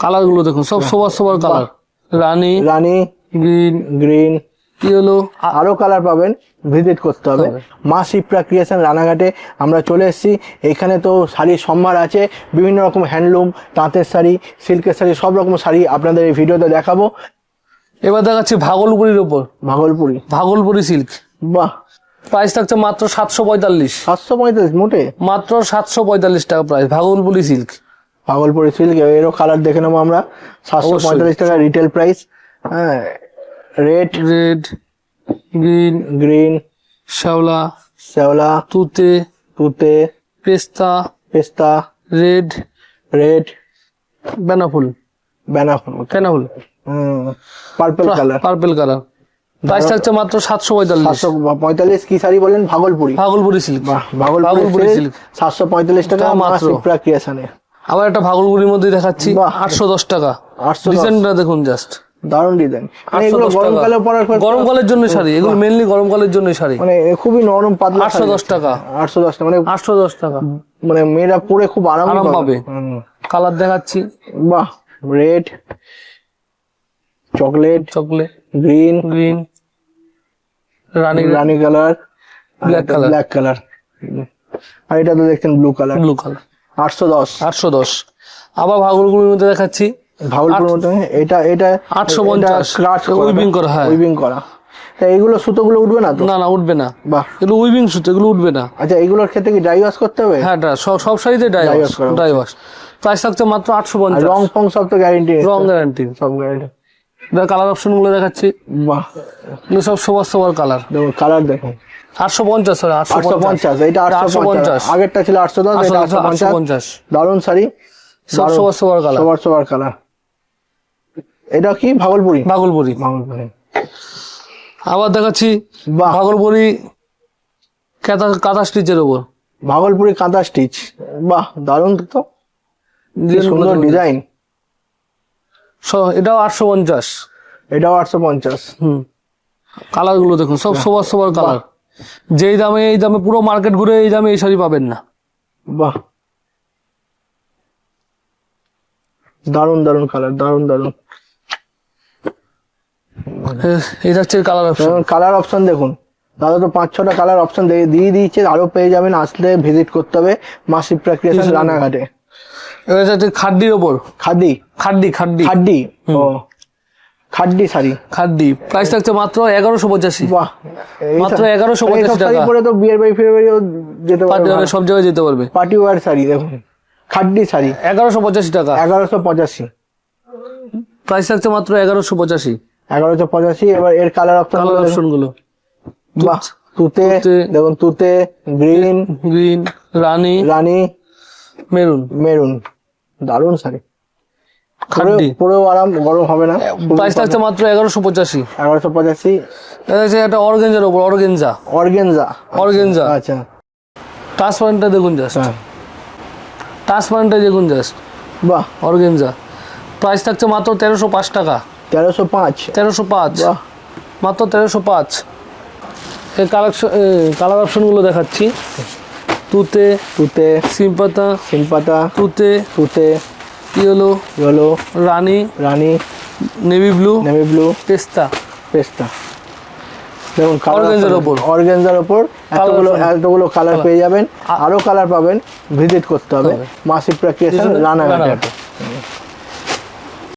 কালারগুলো দেখুন সব সবার সবার কালার। রানী রানী গ্রিন গ্রিন। আরও কালার পাবেন ভিজিট করতে হবে। হবে। মা শিপ্রা ক্রিয়েশন রানাঘাটে আমরা চলে এসেছি। এখানে তো শাড়ির সম্ভার আছে বিভিন্ন রকম হ্যান্ডলুম তাঁতের শাড়ি সিল্কের শাড়ি সব রকম শাড়ি আপনাদের এই ভিডিওতে দেখাবো। এবার দেখাচ্ছি ভাগলপুরির ওপর। ভাগলপুরি। ভাগলপুরি সিল্ক। বাহ। প্রাইস থাকছে মাত্র সাতশো পঁয়তাল্লিশ। সাতশো পঁয়তাল্লিশ মোটে? মাত্র সাতশো পঁয়তাল্লিশ টাকা price Bhagalpuri silk. Bhagalpuri silk এরও কালার দেখে নেব আমরা। সাতশো পঁয়তাল্লিশ টাকা রিটেল প্রাইস হ্যাঁ রেড রেড গ্রিন গ্রিন শ্যাওলা শ্যাওলা তুতে তুতে পেস্তা পেস্তা রেড রেড বেনাফুল। বেনাফুল Benapole. Purple colour purple colour price থাকছে মাত্র সাতশো পঁয়তাল্লিশ। সাতশো পঁয়তাল্লিশ কি শাড়ি বলেন? ভাগলপুরি। ভাগলপুরি সিল্ক ভাগলপুরি সিল্ক সাতশো পঁয়তাল্লিশ টাকা। মাত্র। ক্রিয়েশনে আবার একটা ভাগলপুরির মধ্যে দেখাচ্ছি। আটশো দশ টাকা। আটশো দশ। ডিজাইনটা দেখুন জাস্ট দারুণ ডিজাইন মানে 810 এগুলো টাকা। গরমকালে পরার গরমকালের জন্য শাড়ি এগুলো মেনলি গরমকালের জন্য শাড়ি। মানে খুবই নরম পাতলা 810 টাকা। আটশো দশ টাকা মানে আটশো দশ টাকা। মানে মেয়েরা পরে খুব আরাম পাবে। কালার দেখাচ্ছি। বাহ red chocolate chocolate green green রানী রানী colour Black color. Black colour আর এটা তো দেখছেন ব্লু কালার ব্লু কালার আটশো দশ। আটশো দশ। আবার ভাগলপুরির মধ্যে দেখাচ্ছি। ভাগলপুর মতো এটা এটা 850 weaving করা, হ্যাঁ। উইভিং করা। তা এইগুলো সুতোগুলো উঠবে না তো? না না উঠবে না। বাহ। এগুলো উইভিং সুতো এগুলো উঠবে না। আচ্ছা এইগুলোর ক্ষেত্রে কি ড্রাই ওয়াশ করতে হবে? হ্যাঁ সব সব শাড়িতে ড্রাই করা ড্রাই ওয়াশ প্রাইস থাকছে মাত্র আটশো পঞ্চাশ। রং ফং সব তো গ্যারেন্টি রং গ্যারান্টি সব গ্যারেন্টি কালার অপশনগুলো দেখাচ্ছি। বাহ। এগুলো সব সবার সবার কালার কালার দেখুন আটশো পঞ্চাশ আটশো পঞ্চাশ। এটা আটশো পঞ্চাশ। আগেরটা ছিল আটশো দশ এটা আটশো পঞ্চাশ শাড়ি। সবার সবার কালার। সবার সবার কালার। এটা কি? ভাগলপুরি? ভাগলপুরি। ভাগলপুরি। আবার দেখাচ্ছি ভাগলপুরি কাঁথা কাঁথা স্টিচের ওপর ভাগলপুরি কাঁথা স্টিচ। বাহ দারুণ তো। সুন্দর ডিজাইন এটাও আটশো পঞ্চাশ। এটাও আটশো পঞ্চাশ। হুম। কালারগুলো দেখুন সব সবার সবার কালার। যেই দামে এই দামে পুরো মার্কেট ঘুরে এই দামে এই শাড়ি পাবেন না। বাহ। দারুণ দারুণ কালার দারুণ দারুণ। এ- এটা হচ্ছে কালার অপশন কালার অপশন দেখুন। দাদা তো পাঁচ ছটা কালার অপশন দিয়ে দিয়েছে আরও পেয়ে যাবেন আসলে ভিজিট করতে হবে মা শিপ্রা ক্রিয়েশন রানাঘাটে। এটা হচ্ছে খাড্ডির ওপর। খাদি খাড্ডি খাড্ডি খাড্ডি ও। খাড্ডি শাড়ি। খাড্ডি। প্রাইস থাকছে মাত্র এগারোশো পঁচাশি। বাহ। মাত্র শা- 1150 মানে শাড়ি টাকা। পরে তো বিয়ের বাড়ি ফিরে বাড়িও যেতে পারবে সব জায়গায় যেতে পারবে। পার্টি ওয়ার শাড়ি দেখুন। খাড্ডি শাড়ি। এগারোশো পঁচাশি টাকা। এগারোশো পঁচাশি। প্রাইস থাকছে মাত্র এগারোশো পঁচাশি। এগারোশো পঁচাশি এবার এর কালার অপশন কালার অপশনগুলো। বাহ তুতে। দেখুন তুতে গ্রিন গ্রিন রানী রানী মেরুন মেরুন দারুণ শাড়ি। খাড্ডি পুরো আরাম গরম হবে না। প্রাইস থাকছে মাত্র এগারোশো পঁচাশি। এগারোশো পঁচাশি। এটা অর্গেঞ্জার অর্গেঞ্জা। Organza organza. আচ্ছা। ট্রান্সপারেন্টটা দেখুন জাস্ট হ্যাঁ। ট্রান্সপারেন্টটা দেখুন জাস্ট বাহ। অর্গেঞ্জা। প্রাইস থাকছে মাত্র তেরোশো পাঁচ টাকা। তেরোশো পাঁচ। তেরোশো পাঁচ। মাত্র তেরোশো পাঁচ। এই কালেকশন কালার অপশনগুলো দেখাচ্ছি। তুতে। তুতে। সিম্পাতা সিলপাতা তুতে। তুতে। ইয়েলো ইয়েলো রানি রানি নেভি ব্লু নেভি ব্লু পেস্তা। পেস্তা। দেখুন Organza-র ওপর। অর্গেঞ্জার ওপর এতগুলো এতগুলো কালার পেয়ে যাবেন। আরও কালার পাবেন। ভিজিট করতে হবে। মাসিক প্র্যাকটিস রানা রানাঘাটে।